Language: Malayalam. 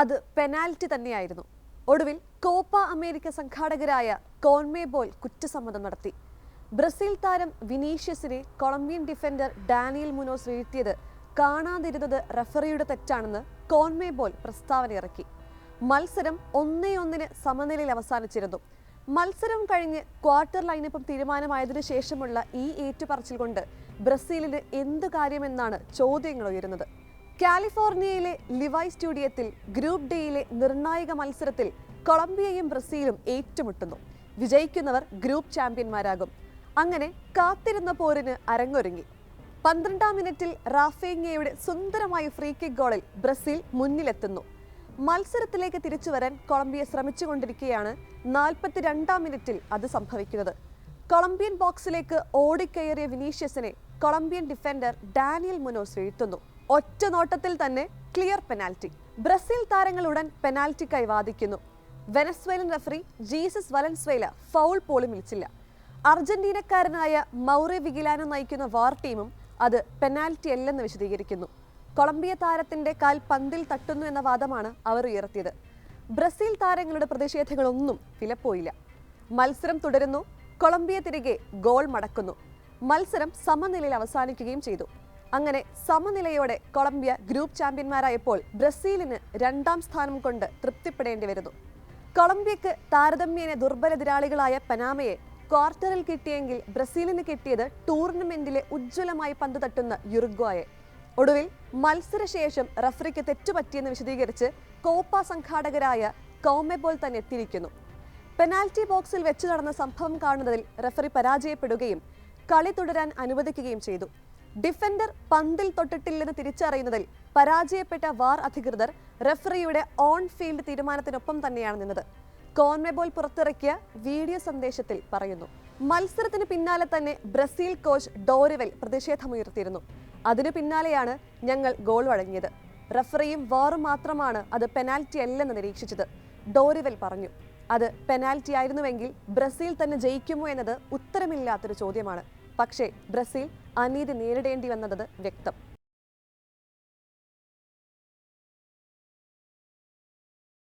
അത് പെനാൽറ്റി തന്നെയായിരുന്നു. ഒടുവിൽ കോപ്പ അമേരിക്ക സംഘാടകരായ കോൺമേബോൾ കുറ്റസമ്മതം നടത്തി. ബ്രസീൽ താരം വിനീഷ്യസിനെ കൊളംബിയൻ ഡിഫൻഡർ ഡാനിയൽ മുനോസ് വീഴ്ത്തിയത് കാണാതിരുന്നത് റഫറിയുടെ തെറ്റാണെന്ന് കോൺമേബോൾ പ്രസ്താവന ഇറക്കി. മത്സരം ഒന്നേ ഒന്നിന് സമനിലയിൽ അവസാനിച്ചിരുന്നു. മത്സരം കഴിഞ്ഞ് ക്വാർട്ടർ ലൈനപ്പം തീരുമാനമായതിനു ശേഷമുള്ള ഈ ഏറ്റുപറച്ചിൽ കൊണ്ട് ബ്രസീലിന് എന്ത് കാര്യമെന്നാണ് ചോദ്യങ്ങൾ ഉയരുന്നത്. കാലിഫോർണിയയിലെ ലിവൈ സ്റ്റേഡിയത്തിൽ ഗ്രൂപ്പ് ഡിയിലെ നിർണായക മത്സരത്തിൽ കൊളംബിയയും ബ്രസീലും ഏറ്റുമുട്ടുന്നു. വിജയിക്കുന്നവർ ഗ്രൂപ്പ് ചാമ്പ്യന്മാരാകും. അങ്ങനെ കാത്തിരുന്ന പോരിന് അരങ്ങൊരുങ്ങി. പന്ത്രണ്ടാം മിനിറ്റിൽ റാഫേങ്ങയുടെ സുന്ദരമായ ഫ്രീ കിക്ക് ഗോളിൽ ബ്രസീൽ മുന്നിലെത്തുന്നു. മത്സരത്തിലേക്ക് തിരിച്ചു വരാൻ കൊളംബിയ ശ്രമിച്ചുകൊണ്ടിരിക്കുകയാണ് നാൽപ്പത്തിരണ്ടാം മിനിറ്റിൽ അത് സംഭവിക്കുന്നത്. കൊളംബിയൻ ബോക്സിലേക്ക് ഓടിക്കയറിയ വിനീഷ്യസിനെ കൊളംബിയൻ ഡിഫൻഡർ ഡാനിയൽ മുനോസ് വീഴ്ത്തുന്നു. ഒറ്റ നോട്ടത്തിൽ തന്നെ ക്ലിയർ പെനാൽറ്റി ബ്രസീൽ താരങ്ങൾ ഉടൻ പെനാൽറ്റിക്കായി വാദിക്കുന്നു. Venezuelan referee Jesus Valenzuela foul പോലും വിളിച്ചില്ല. അർജന്റീനക്കാരനായ മൗറി വിഗിലാനോ നയിക്കുന്ന വാർ ടീമും അത് പെനാൽറ്റി അല്ലെന്ന് വിശദീകരിക്കുന്നു. കൊളംബിയ താരത്തിന്റെ കാൽ പന്തിൽ തട്ടുന്നു എന്ന വാദമാണ് അവർ ഉയർത്തിയത്. ബ്രസീൽ താരങ്ങളുടെ പ്രതിഷേധങ്ങളൊന്നും വിലപ്പോയില്ല. മത്സരം തുടരുന്നു. കൊളംബിയ തിരികെ ഗോൾ മടക്കുന്നു. മത്സരം സമനിലയിൽ അവസാനിക്കുകയും ചെയ്തു. അങ്ങനെ സമനിലയോടെ കൊളംബിയ ഗ്രൂപ്പ് ചാമ്പ്യന്മാരായപ്പോൾ ബ്രസീലിന് രണ്ടാം സ്ഥാനം കൊണ്ട് തൃപ്തിപ്പെടേണ്ടി വരുന്നു. കൊളംബിയക്ക് താരതമ്യേന ദുർബല എതിരാളികളായ പനാമയെ ക്വാർട്ടറിൽ കിട്ടിയെങ്കിൽ ബ്രസീലിന് കിട്ടിയത് ടൂർണമെന്റിലെ ഉജ്ജ്വലമായി പന്ത് തട്ടുന്ന യുറുഗ്വായെ. ഒടുവിൽ മത്സരശേഷം റഫറിക്ക് തെറ്റുപറ്റിയെന്ന് വിശദീകരിച്ച് കോപ്പ സംഘാടകരായ കോമെബോൾ തന്നെ എത്തിയിരിക്കുന്നു. പെനാൽറ്റി ബോക്സിൽ വെച്ച് നടന്ന സംഭവം കാണുന്നതിൽ റഫറി പരാജയപ്പെടുകയും കളി തുടരാൻ അനുവദിക്കുകയും ചെയ്തു. ഡിഫൻഡർ പന്തിൽ തൊട്ടിട്ടില്ലെന്ന് തിരിച്ചറിയുന്നതിൽ പരാജയപ്പെട്ട വാർ അധികൃതർ റെഫറിയുടെ ഓൺ ഫീൽഡ് തീരുമാനത്തിനൊപ്പം തന്നെയാണ് നിന്നത്. കോൺമെബോൾ പുറത്തിറക്കിയ വീഡിയോ സന്ദേശത്തിൽ പറയുന്നു മത്സരത്തിന് പിന്നാലെ തന്നെ ബ്രസീൽ കോച്ച് ഡോറിവൽ പ്രതിഷേധമുയർത്തിയിരുന്നു. അതിനു പിന്നാലെയാണ് ഞങ്ങൾ ഗോൾ വഴങ്ങിയത്. റഫറിയും വാറും മാത്രമാണ് അത് പെനാൽറ്റി അല്ലെന്ന് നിരീക്ഷിച്ചത് ഡോറിവൽ പറഞ്ഞു. അത് പെനാൽറ്റി ആയിരുന്നുവെങ്കിൽ ബ്രസീൽ തന്നെ ജയിക്കുമോ എന്നത് ഉത്തരമില്ലാത്തൊരു ചോദ്യമാണ്. പക്ഷേ ബ്രസീൽ അനീതി നേരിടേണ്ടി വന്നത് വ്യക്തം.